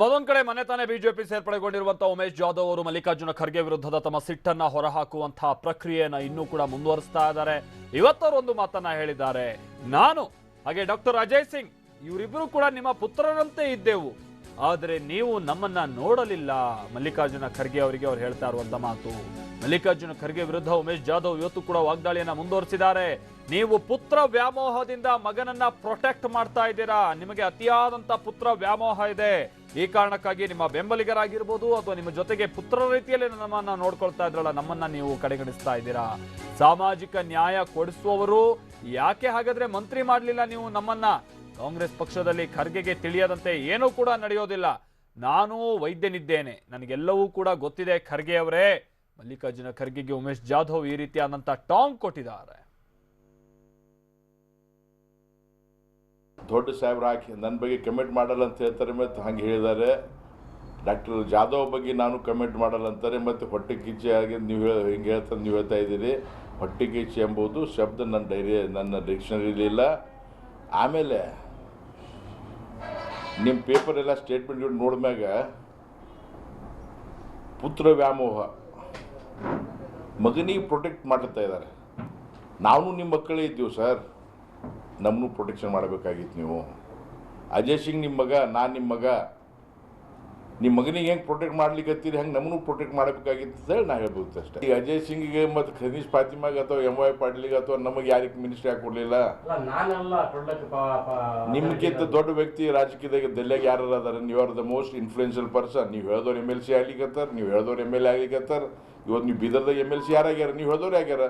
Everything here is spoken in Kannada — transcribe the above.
ಮತ್ತೊಂದ್ ಕಡೆ ಮನೆ ತಾನೇ ಬಿಜೆಪಿ ಸೇರ್ಪಡೆಗೊಂಡಿರುವಂತಹ ಉಮೇಶ್ ಜಾಧವ್ ಅವರು ಮಲ್ಲಿಕಾರ್ಜುನ ಖರ್ಗೆ ವಿರುದ್ಧದ ತಮ್ಮ ಸಿಟ್ಟನ್ನ ಹೊರಹಾಕುವಂತಹ ಪ್ರಕ್ರಿಯೆಯನ್ನ ಇನ್ನೂ ಕೂಡ ಮುಂದುವರಿಸ್ತಾ ಇದ್ದಾರೆ. ಇವತ್ತವರೊಂದು ಮಾತನ್ನ ಹೇಳಿದ್ದಾರೆ. ನಾನು, ಹಾಗೆ ಡಾಕ್ಟರ್ ಅಜಯ್ ಸಿಂಗ್ ಇವರಿಬ್ಬರು ಕೂಡ ನಿಮ್ಮ ಪುತ್ರರಂತೆ ಇದ್ದೆವು. ಆದರೆ ನೀವು ನಮ್ಮನ್ನ ನೋಡಲಿಲ್ಲ. ಮಲ್ಲಿಕಾರ್ಜುನ ಖರ್ಗೆ ಅವರಿಗೆ ಅವ್ರು ಹೇಳ್ತಾ ಇರುವಂತ ಮಾತು. ಮಲ್ಲಿಕಾರ್ಜುನ ಖರ್ಗೆ ವಿರುದ್ಧ ಉಮೇಶ್ ಜಾಧವ್ ಇವತ್ತು ಕೂಡ ವಾಗ್ದಾಳಿಯನ್ನ ಮುಂದುವರಿಸಿದ್ದಾರೆ. ನೀವು ಪುತ್ರ ವ್ಯಾಮೋಹದಿಂದ ಮಗನನ್ನ ಪ್ರೊಟೆಕ್ಟ್ ಮಾಡ್ತಾ ಇದ್ದೀರಾ? ನಿಮಗೆ ಅತಿಯಾದಂತ ಪುತ್ರ ವ್ಯಾಮೋಹ ಇದೆ. ಈ ಕಾರಣಕ್ಕಾಗಿ ನಿಮ್ಮ ಬೆಂಬಲಿಗರಾಗಿರ್ಬೋದು ಅಥವಾ ನಿಮ್ಮ ಜೊತೆಗೆ ಪುತ್ರ ರೀತಿಯಲ್ಲಿ ನಮ್ಮನ್ನ ನೋಡ್ಕೊಳ್ತಾ ಇದ್ರಲ್ಲ, ನಮ್ಮನ್ನ ನೀವು ಕಡೆಗಣಿಸ್ತಾ ಇದ್ದೀರಾ? ಸಾಮಾಜಿಕ ನ್ಯಾಯ ಕೊಡಿಸುವವರು ಯಾಕೆ ಹಾಗಾದ್ರೆ ಮಂತ್ರಿ ಮಾಡ್ಲಿಲ್ಲ ನೀವು ನಮ್ಮನ್ನ? ಕಾಂಗ್ರೆಸ್ ಪಕ್ಷದಲ್ಲಿ ಖರ್ಗೆಗೆ ತಿಳಿಯದಂತೆ ಏನೂ ಕೂಡ ನಡೆಯೋದಿಲ್ಲ. ನಾನು ವೈದ್ಯನಿದ್ದೇನೆ. ನನಗೆಲ್ಲವೂ ಕೂಡ ಗೊತ್ತಿದೆ ಖರ್ಗೆ ಅವರೇ. ಮಲ್ಲಿಕಾರ್ಜುನ ಖರ್ಗೆಗೆ ಉಮೇಶ್ ಜಾಧವ್ ಈ ರೀತಿಯಾದಂಥ ಟಾಂಗ್ ಕೊಟ್ಟಿದ್ದಾರೆ. ದೊಡ್ಡ ಸಾಹೇಬ್ರು ಹಾಕಿ ನನ್ನ ಬಗ್ಗೆ ಕಮೆಂಟ್ ಮಾಡಲ್ಲ ಅಂತ ಹೇಳ್ತಾರೆ ಮತ್ತು ಹಂಗೆ ಹೇಳಿದ್ದಾರೆ. ಡಾಕ್ಟರ್ ಜಾಧವ್ ಬಗ್ಗೆ ನಾನು ಕಮೆಂಟ್ ಮಾಡಲ್ಲ ಅಂತಾರೆ ಮತ್ತು ಹೊಟ್ಟೆ ಕಿಚ್ಚೆ ಆಗಿ ನೀವು ಹೇಳ, ಹಿಂಗೆ ಹೇಳ್ತಾರೆ ನೀವು ಹೇಳ್ತಾ ಇದ್ದೀರಿ. ಹೊಟ್ಟೆ ಕಿಚ್ಚೆ ಎಂಬುದು ಶಬ್ದ ನನ್ನ ಡೈರಿ ನನ್ನ ಡಿಕ್ಷನರಿಲಿಲ್ಲ ಆಮೇಲೆ ನಿಮ್ಮ ಪೇಪರೆಲ್ಲ ಸ್ಟೇಟ್ಮೆಂಟ್ ನೋಡಿದ್ಮ್ಯಾಗ ಪುತ್ರ ವ್ಯಾಮೋಹ. ಮಗನಿಗೆ ಪ್ರೊಟೆಕ್ಟ್ ಮಾಡ್ತಾ ಇದ್ದಾರೆ. ನಾವು ನಿಮ್ಮ ಮಕ್ಕಳೇ ಇದ್ದೀವಿ ಸರ್ ನಮ್ಮನ್ನು ಪ್ರೊಟೆಕ್ಷನ್ ಮಾಡಬೇಕಾಗಿತ್ತು ನೀವು. ಅಜಯ್ ಸಿಂಗ್ ನಿಮ್ಮ ಮಗ, ನಾನು ನಿಮ್ಮ ಮಗ. ನಿಮ್ಮ ಮಗನಿಗೆ ಹೆಂಗೆ ಪ್ರೊಟೆಕ್ಟ್ ಮಾಡ್ಲಿಕ್ಕತ್ತೀರಿ ಹಂಗೆ ನಮಗೂ ಪ್ರೊಟೆಕ್ಟ್ ಮಾಡಬೇಕಾಗಿತ್ತು ಅಂತ ಹೇಳಿ ನಾ ಹೇಳ್ಬೋದು ಅಷ್ಟೇ. ಈಗ ಅಜಯ್ ಸಿಂಗ್ಗೆ ಮತ್ತು ಖನೀಶ್ ಫಾತಿಮಾಗ ಅಥವಾ ಎಂ ವೈ ಪಾಟೀಲಿಗೆ ಅಥವಾ ನಮಗೆ ಯಾರಿಗೆ ಮಿನಿಸ್ಟ್ರಿ ಆಗಿ ಕೊಡಲಿಲ್ಲ ನಿಮ್ಗಿಂತ ದೊಡ್ಡ ವ್ಯಕ್ತಿ ರಾಜಕೀಯದಾಗ ದೆಲ್ಲಾಗ ಯಾರು ಅದಾರ ನೀವು are the most influential person ನೀವು ಹೇಳ್ದವ್ರು ಎಂ ಎಲ್ ಸಿ ಆಗ್ಲಿಕ್ಕತ್ತಾರ ನೀವು ಹೇಳ್ದವ್ರು ಎಂ ಎಲ್ ಎ ಆಗ್ಲಿಕ್ಕತ್ತಾರ ಇವತ್ತು ನೀವು ಬೀದರ್ದಾಗ ಎಂ ಎಲ್ ಸಿ ಯಾರಾಗ್ಯಾರ ನೀವು ಹೇಳ್ದವ್ರು ಆಗ್ಯಾರ